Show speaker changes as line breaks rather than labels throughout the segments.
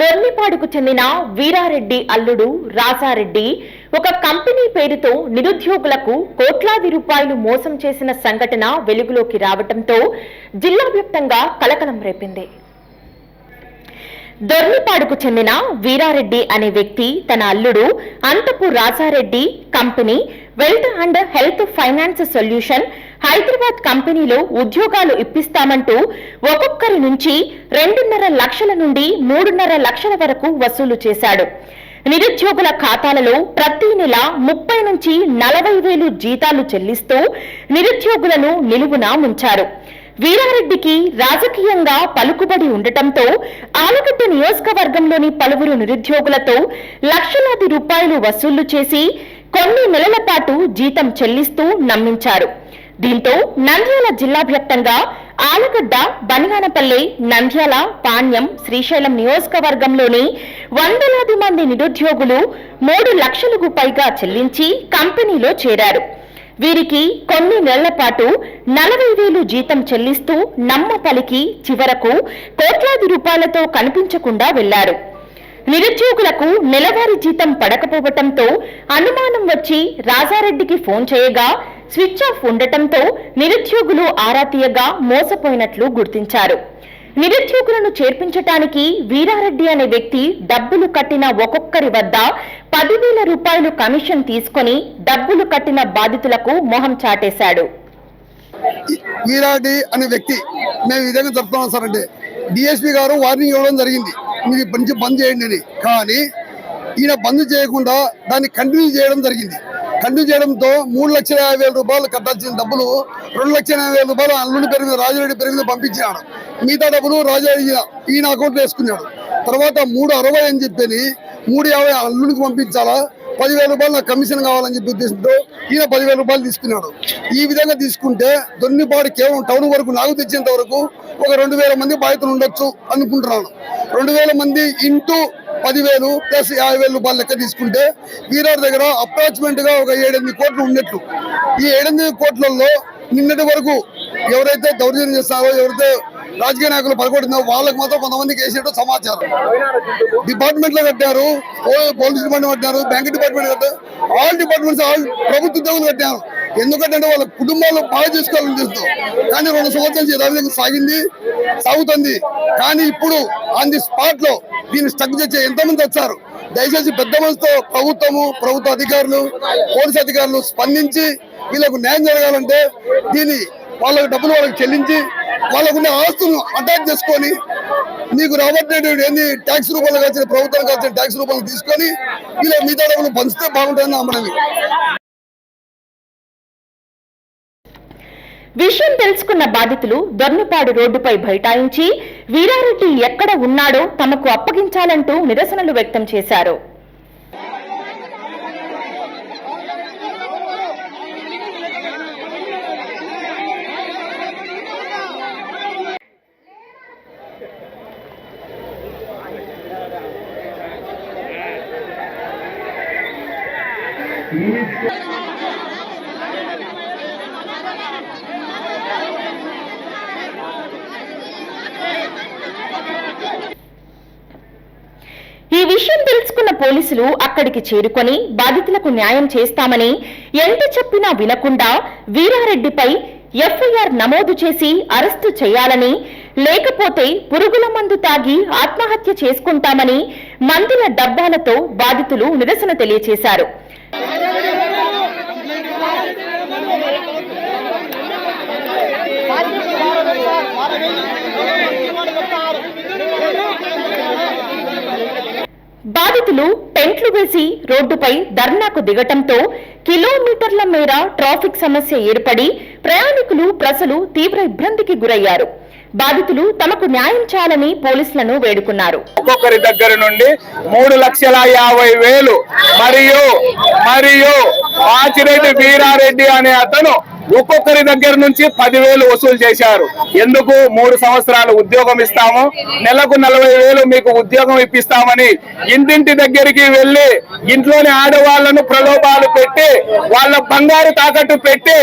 దొర్నిపాడుకు చెందిన వీరారెడ్డి అల్లుడు రాజారెడ్డి ఒక కంపెనీ పేరుతో నిరుద్యోగులకు కోట్లాది రూపాయలు మోసం చేసిన సంఘటన వెలుగులోకి రావటంతో జిల్లా వ్యాప్తంగా కలకలం రేపింది. దొర్నిపాడుకు చెందిన వీరారెడ్డి అనే వ్యక్తి తన అల్లుడు అంతపు Rajareddy company wealth and health finance solution Hyderabad కంపెనీలో ఉద్యోగాలు ఇప్పిస్తామంటూ ఒక్కొక్కరి నుంచి రెండున్నర లక్షల నుండి మూడున్నర లక్షల వరకు వసూలు చేశాడు. నిరుద్యోగుల ఖాతాలలో ప్రతి నెల ముప్పై నుంచి నలభై వేలు జీతాలు చెల్లిస్తూ నిరుద్యోగులను నిలువున ముంచారు. వీరారెడ్డికి రాజకీయంగా పలుకుబడి ఉండటంతో ఆలగడ్డ నియోజకవర్గంలోని పలువురు నిరుద్యోగులతో లక్షలాది రూపాయలు వసూళ్ళు చేసి కొన్ని నెలల పాటు జీతం చెల్లిస్తూ నమ్మించారు. దీంతో నంద్యాల జిల్లా వ్యాప్తంగా ఆలగడ్డ బనిగానపల్లి నంద్యాల పాణ్యం శ్రీశైలం నియోజకవర్గంలోని వందలాది మంది నిరుద్యోగులు మూడు లక్షలకు పైగా చెల్లించి కంపెనీలో చేరారు. వీరికి కొన్ని నెలల పాటు నలభై వేలు జీతం చెల్లిస్తూ నమ్మ పలికి చివరకు కోట్లాది రూపాయలతో కనిపించకుండా వెళ్ళారు. నిరుద్యోగులకు నెలవారీ జీతం పడకపోవటంతో అనుమానం వచ్చి రాజారెడ్డికి ఫోన్ చేయగా స్విచ్ ఆఫ్ ఉండటంతో నిరుద్యోగులు ఆరా తీయగా మోసపోయినట్లు గుర్తించారు. నిరుద్యోగులను చేర్పించటానికి వీరారెడ్డి అనే వ్యక్తి డబ్బులు కట్టిన ఒక్కొక్కరి వద్ద పదివేల రూపాయలు కమిషన్ తీసుకొని డబ్బులు కట్టిన బాధితులకు మొహం చాటేశాడు.
వీరారెడ్డి అనే వ్యక్తి మేము ఈ విధంగా చెప్తున్నాం సార్ అంటే డిఎస్పీ గారు వార్నింగ్ ఇవ్వడం జరిగింది. మీరు బంద్ చేయండి అని. కానీ ఈయన బంద్ చేయకుండా దాన్ని కంటిన్యూ చేయడం జరిగింది. కంటిన్యూ చేయడంతో మూడు లక్షల యాభై వేల రూపాయలు కట్టాల్సిన డబ్బులు రెండు లక్షల యాభై వేల రూపాయలు అల్లుడి పేరు మీద రాజారెడ్డి పేరు మీద పంపించాడు మిగతా డబ్బులు రాజారెడ్డి ఈయన అకౌంట్లో వేసుకున్నాడు. తర్వాత మూడు అరవై అని చెప్పి మూడు యాభై అల్లుడికి పంపించాలా? పదివేల రూపాయలు నాకు కమిషన్ కావాలని చెప్పి ఉద్దేశంతో ఈయన పదివేల రూపాయలు తీసుకున్నాడు. ఈ విధంగా తీసుకుంటే దొన్నిపాడు కేవలం టౌన్ వరకు నాకు తెచ్చేంత వరకు ఒక రెండు వేల మంది బాధితులు ఉండొచ్చు అనుకుంటున్నాను. రెండు వేల మంది ఇంటూ పదివేలు ప్లస్ యాభై వేల రూపాయలు లెక్క తీసుకుంటే వీరాడు దగ్గర అప్రాచ్మెంట్గా ఒక ఏడెనిమిది కోట్లు ఉన్నట్టు ఈ ఏడెనిమిది కోట్లలో నిన్నటి వరకు ఎవరైతే దౌర్జన్యం చేస్తారో ఎవరైతే రాజకీయ నాయకులు పరగొట్టిందో వాళ్ళకి మాత్రం కొంతమందికి వేసేటో సమాచారం. డిపార్ట్మెంట్లో కట్టారు పోలీస్ డిపార్ట్మెంట్ కట్టారు బ్యాంక్ డిపార్ట్మెంట్ కట్టారు ఆల్ డిపార్ట్మెంట్స్ ఆల్ ప్రభుత్వ ఉద్యోగులు కట్టారు. ఎందుకంటే వాళ్ళ కుటుంబాలు బాగా చేసుకోవాలని చూస్తూ కానీ రెండు సంవత్సరాలు యథావిధంగా సాగింది సాగుతుంది. కానీ ఇప్పుడు ఆన్ ది స్పాట్లో దీన్ని స్టక్ చేసే ఎంతమంది వచ్చారు? దయచేసి పెద్ద మనసుతో ప్రభుత్వము ప్రభుత్వ అధికారులు పోలీసు అధికారులు స్పందించి వీళ్ళకు న్యాయం జరగాలంటే దీన్ని వాళ్ళకి డబ్బులు వాళ్ళకి చెల్లించి వాళ్ళకున్న ఆస్తులను అటాక్ చేసుకొని నీకు రాబట్టేటువంటి ఏంది ట్యాక్స్ రూపంలో కలిసిన ప్రభుత్వం కలిసిన ట్యాక్స్ రూపంలో తీసుకొని వీళ్ళ మిగతా డబ్బులు పంచితే బాగుంటుందని నమ్మడం.
విషయం తెలుసుకున్న బాధితులు దొర్నిపాడు రోడ్డుపై బైఠాయించి వీరారెడ్డి ఎక్కడ ఉన్నాడో తమకు అప్పగించాలంటూ నిరసనలు వ్యక్తం చేశారు. ఈ విషయం తెలుసుకున్న పోలీసులు అక్కడికి చేరుకొని బాధితులకు న్యాయం చేస్తామని ఎంత చెప్పినా వినకుండా వీరారెడ్డిపై ఎఫ్ఐఆర్ నమోదు చేసి అరెస్టు చేయాలని లేకపోతే పురుగుల మందు తాగి ఆత్మహత్య చేసుకుంటామని మందుల డబ్బాలతో బాధితులు నిరసన తెలియజేశారు బాధితులు టెంట్లు వేసి రోడ్డుపై ధర్నాకు దిగటంతో కిలోమీటర్ల మేర ట్రాఫిక్ సమస్య ఏర్పడి ప్రయాణికులు ప్రజలు తీవ్ర ఇబ్బందికి గురయ్యారు. బాధితులు తమకు న్యాయం చేయాలని పోలీసులను వేడుకున్నారు.
ఒక్కొక్కరి దగ్గర నుండి మూడు లక్షల యాభై వేలు. మరియు మరియు మాచిరెడ్డి వీరారెడ్డి అనే అతను ఒక్కొక్కరి దగ్గర నుంచి పదివేలు వసూలు చేశారు. ఎందుకు? మూడు సంవత్సరాలు ఉద్యోగం ఇస్తాము. నెలకు నలభై వేలు మీకు ఉద్యోగం ఇప్పిస్తామని ఇంటింటి దగ్గరికి వెళ్ళి ఇంట్లోని ఆడవాళ్ళను ప్రలోభాలు పెట్టి వాళ్ళ బంగారు తాకట్టు పెట్టి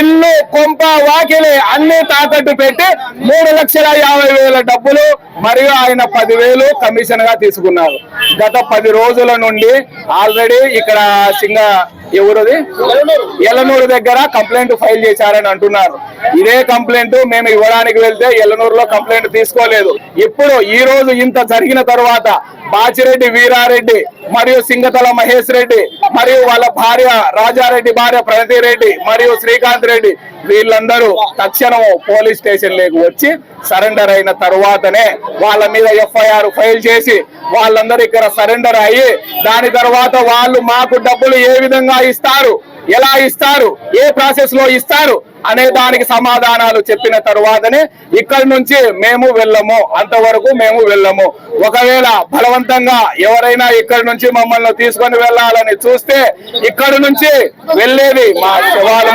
ఇల్లు కొంప వాకిలి అన్ని తాకట్టు పెట్టి మూడు లక్షల యాభై వేల డబ్బులు మరియు ఆయన పదివేలు కమిషన్గా తీసుకున్నారు. గత పది రోజుల నుండి ఆల్రెడీ ఇక్కడ సింగ ఎవరుది? ఎల్లనూరు దగ్గర కంప్లైంట్ ఫైల్ చేశారని అంటున్నారు. ఇదే కంప్లైంట్ మేము ఇవ్వడానికి వెళ్తే ఎల్లనూరులో కంప్లైంట్ తీసుకోలేదు. ఇప్పుడు ఈ రోజు ఇంత జరిగిన తర్వాత బాచిరెడ్డి వీరారెడ్డి మరియు సింగతల మహేష్ రెడ్డి మరియు వాళ్ళ భార్య రాజారెడ్డి భార్య ప్రణతి రెడ్డి మరియు శ్రీకాంత్ రెడ్డి వీళ్ళందరూ తక్షణం పోలీస్ స్టేషన్ లేకు వచ్చి సరెండర్ అయిన తర్వాతనే వాళ్ళ మీద ఎఫ్ఐఆర్ ఫైల్ చేసి వాళ్ళందరూ ఇక్కడ సరెండర్ అయ్యి దాని తర్వాత వాళ్ళు మాకు డబ్బులు ఏ విధంగా ఇస్తారు ఎలా ఇస్తారు ఏ ప్రాసెస్లో ఇస్తారు అనే దానికి సమాధానాలు చెప్పిన తర్వాతనే ఇక్కడి నుంచి మేము వెళ్ళము అంతవరకు మేము వెళ్ళము. ఒకవేళ బలవంతంగా ఎవరైనా ఇక్కడి నుంచి మమ్మల్ని తీసుకొని వెళ్ళాలని చూస్తే ఇక్కడి నుంచి వెళ్ళేది మా శవాలు